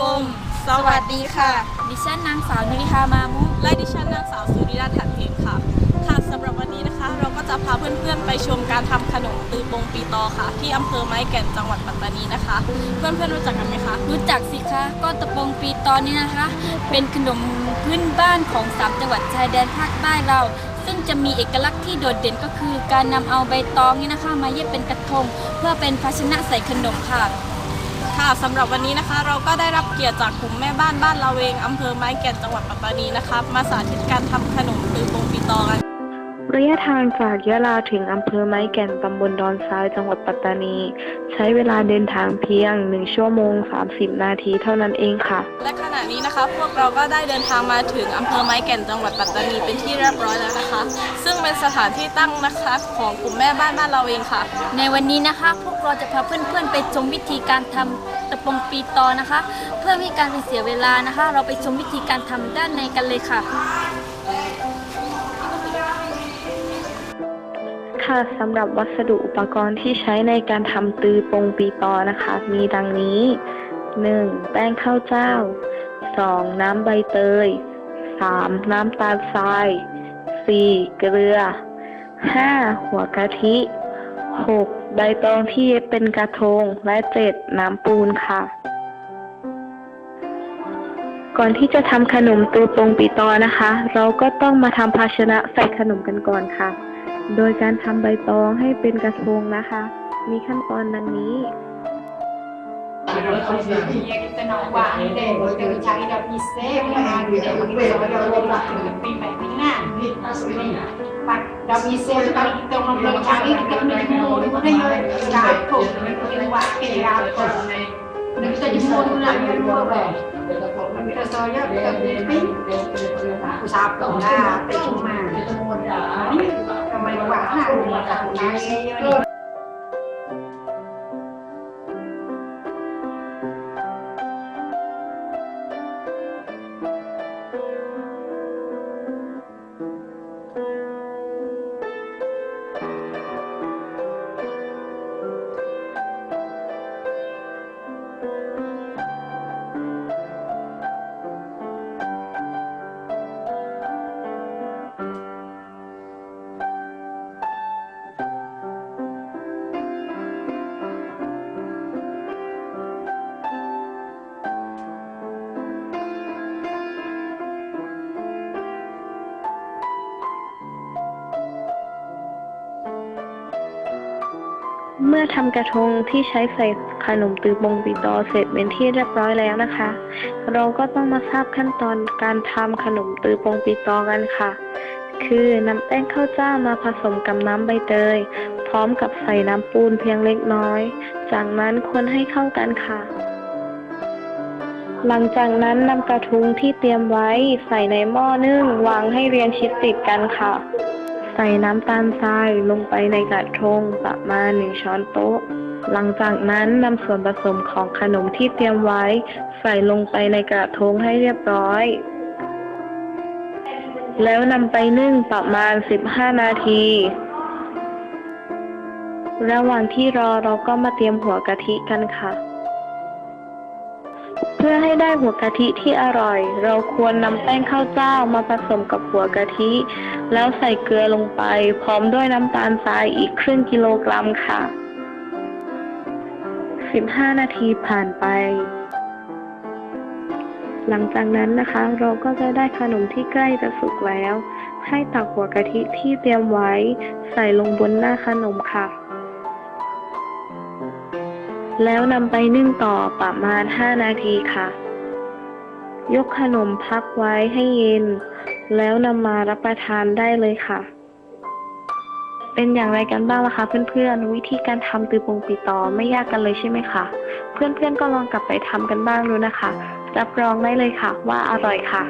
สลามุอะลัยกุมสวัสดีค่ะ ดิฉันนางสาวนุริฮามามุและดิฉันนางสาวสุริรัตน์ถัดเทนค่ะ ค่ะสำหรับวันนี้นะคะ เราก็จะพาเพื่อนๆไปชมการทำขนมตือปงปีตอค่ะ ที่อำเภอไม้แก่นจังหวัดปัตตานีนะคะ เพื่อนๆรู้จักกันไหมคะรู้จักสิคะก็ตะปงปีตอนนี้นะคะ เป็นขนมพื้นบ้านของสามจังหวัดชายแดนภาคใต้เรา ซึ่งจะมีเอกลักษณ์ที่โดดเด่นก็คือ การนำเอาใบตองนี่นะคะ มาเย็บเป็นกระทง เพื่อเป็นภาชนะใส่ขนมค่ะ ค่ะสำหรับวันนี้นะคะ เราก็ได้รับเกียรติจากกลุ่มแม่บ้านบ้านละเวงอำเภอไม้แก่นจังหวัดปัตตานีนะคะ มาสาธิตการทำขนมตือปงปีตอกัน ระยะทางจากยะลาถึงอำเภอไม้แก่นตำบลดอนทรายจังหวัดปัตตานี ใช้เวลาเดินทางเพียง 1 ชั่วโมง 30 นาทีเท่านั้นเองค่ะ และขณะนี้นะคะพวกเราก็ได้เดินทางมาถึงอำเภอไม้แก่นจังหวัดปัตตานีเป็นที่เรียบร้อยแล้วนะคะ ซึ่งเป็นสถานที่ตั้งนะคะของกลุ่มแม่บ้านบ้านเราเองค่ะ ในวันนี้นะคะ พวกเราจะพาเพื่อนๆไปชมวิธีการทำตะปงปีตอนะคะ เพื่อไม่ให้การเป็นเสียเวลานะคะ เราไปชมวิธีการทำด้านในกันเลยค่ะ ค่ะสำหรับวัสดุอุปกรณ์ที่ใช้ในการทำตือปงปีตอนะคะ มีดังนี้ 1. แป้งข้าวเจ้า 2. น้ำใบเตย 3. น้ำตาลทราย 4. เกลือ 5. หัวกะทิ 6. ใบตองที่เย็บเป็นกระทง และ 7. น้ำปูนค่ะ ก่อนที่จะทำขนมตือปงปีตอนะคะ เราก็ต้องมาทำภาชนะใส่ขนมกันก่อนค่ะ โดยการทำใบตองให้เป็นกระทงนะคะ มีขั้นตอนดังนี้ Usahakan lah, terima. ไม่ว่าห้าหมื่นกับหมื่น เมื่อทำกระทงที่ใช้ใส่ขนมตือปงปีตอเสร็จเป็นที่เรียบร้อยแล้วนะคะ เราก็ต้องมาทราบขั้นตอนการทำขนมตือปงปีตอกันค่ะ คือนำแป้งข้าวเจ้ามาผสมกับน้ำใบเตย พร้อมกับใส่น้ำปูนเพียงเล็กน้อย จากนั้นคนให้เข้ากันค่ะ หลังจากนั้นนำกระทุงที่เตรียมไว้ใส่ในหม้อนึ่งวางให้เรียงชิดติดกันค่ะ ใส่น้ำตาลทรายลงไปในกระทงประมาณหนึ่งช้อนโต๊ะ หลังจากนั้นนำส่วนผสมของขนมที่เตรียมไว้ ใส่ลงไปในกระทงให้เรียบร้อย แล้วนำไปนึ่งประมาณ 15 นาที ระหว่างที่รอเราก็มาเตรียมหัวกะทิกันค่ะ เพื่อให้ได้หัวกะทิที่อร่อย เราควรนำแป้งข้าวเจ้ามาผสมกับหัวกะทิ แล้วใส่เกลือลงไป พร้อมด้วยน้ำตาลทรายอีกครึ่งกิโลกรัมค่ะ 15 นาทีผ่านไป หลังจากนั้นนะคะ เราก็จะได้ขนมที่ใกล้จะสุกแล้ว ให้ตักหัวกะทิที่เตรียมไว้ ใส่ลงบนหน้าขนมค่ะ แล้วนำไปนึ่งต่อประมาณ 5 นาทีค่ะ ยกขนมพักไว้ให้เย็น แล้วนำมารับประทานได้เลยค่ะ เป็นอย่างไรกันบ้างล่ะคะเพื่อนๆ วิธีการทำตือปงปีตอไม่ยากกันเลยใช่ไหมคะ เพื่อนๆก็ลองกลับไปทำกันบ้างดูนะคะ รับรองได้เลยค่ะว่าอร่อยค่ะ